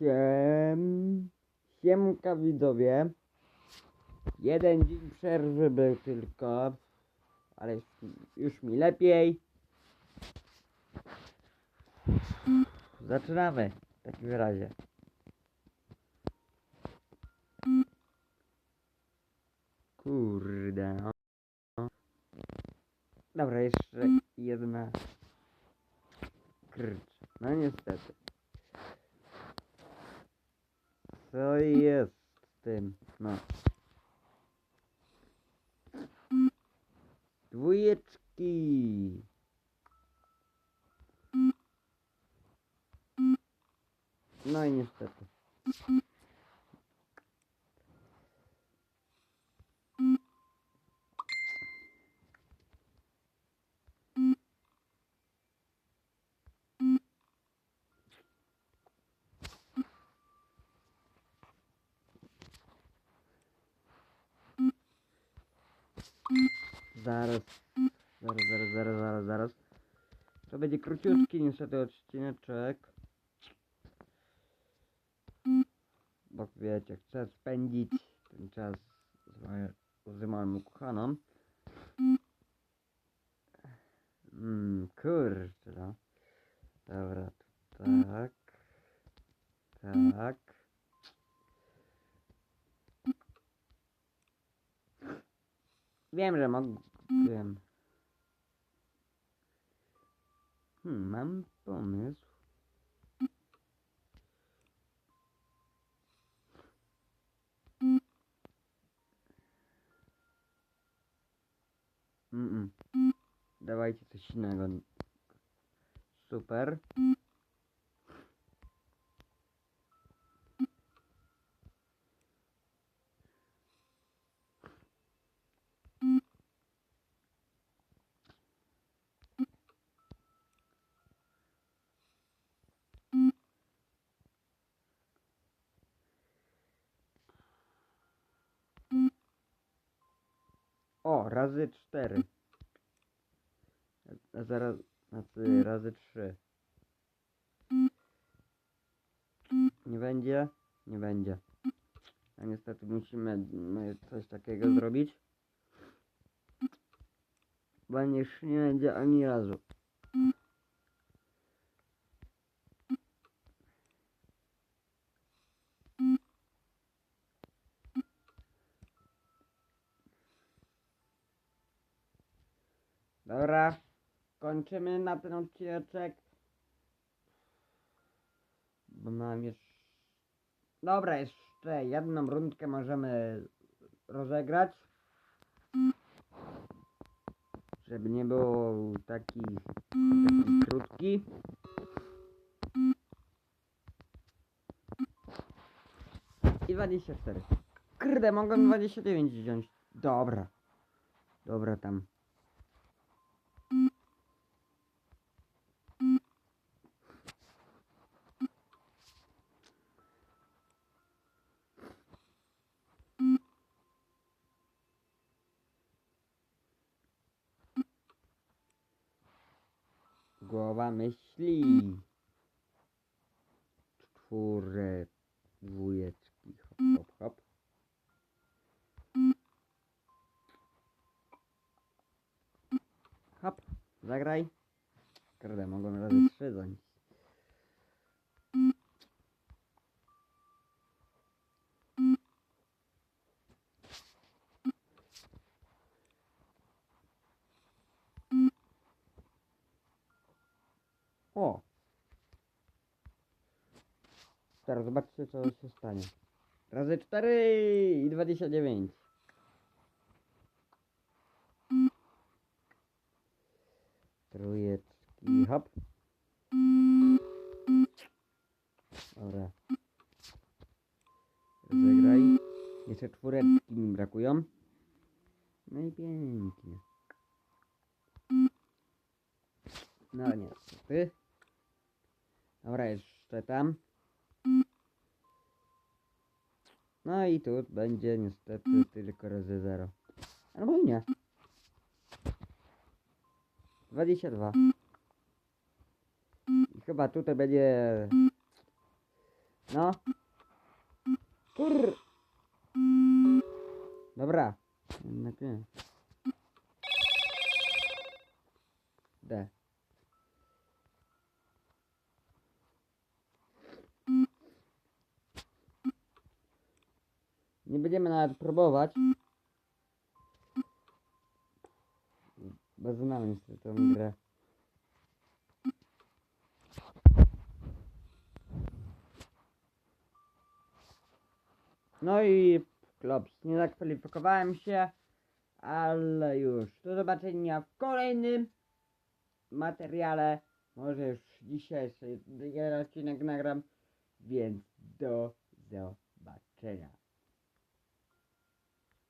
Siem... Siemka widzowie. Jeden dzień przerwy był tylko, ale już, mi lepiej. Zaczynamy w takim razie. Kurde. no. Dobra, jeszcze jedna. Kurczę. No niestety. Co jest z tym? No. Dwójeczki. No i niestety. Zaraz, zaraz, zaraz, zaraz, zaraz, zaraz. To będzie króciutki niestety odcineczek. Bo wiecie, chcę spędzić ten czas z, moje, z moją ukochaną. Mm, kurczę, no. Dobra, tak. Tak. Wiem, że mogłem. Hmm, mam pomysł. Mm -mm. Dawajcie coś innego. Super. O, razy cztery. A zaraz, znaczy razy trzy. Nie będzie? Nie będzie. A niestety musimy no, coś takiego zrobić. Bo już nie będzie ani razu. Dobra, kończymy na ten odcineczek. Bo mam jeszcze... Dobra, jeszcze jedną rundkę możemy rozegrać. Żeby nie było taki, taki krótki. I 24. Kurde, mogę 29 wziąć. Dobra. Dobra tam. Głowa myśli. Czwórę, dwójeczki, hop, hop, hop. Hop, zagraj. Kurde, mogą razy trzy zanieść. O! Teraz zobaczcie co się stanie. Razy 4 i 29. Trójeczki, hop. Dobra. Rozegraj. Jeszcze czwóreczki mi brakują. No i pięknie. No niestety. Dobra, jeszcze tam. No i tu będzie niestety tylko razy 0. Albo i nie. 22. I chyba tutaj będzie No. Kur... Dobra. Jednak nie. Nie będziemy nawet próbować. Bo znamy sobie tą grę. No i klops, nie zakwalifikowałem się, ale już. Do zobaczenia w kolejnym materiale. Może już dzisiaj jeszcze jeden odcinek nagram, więc do zobaczenia.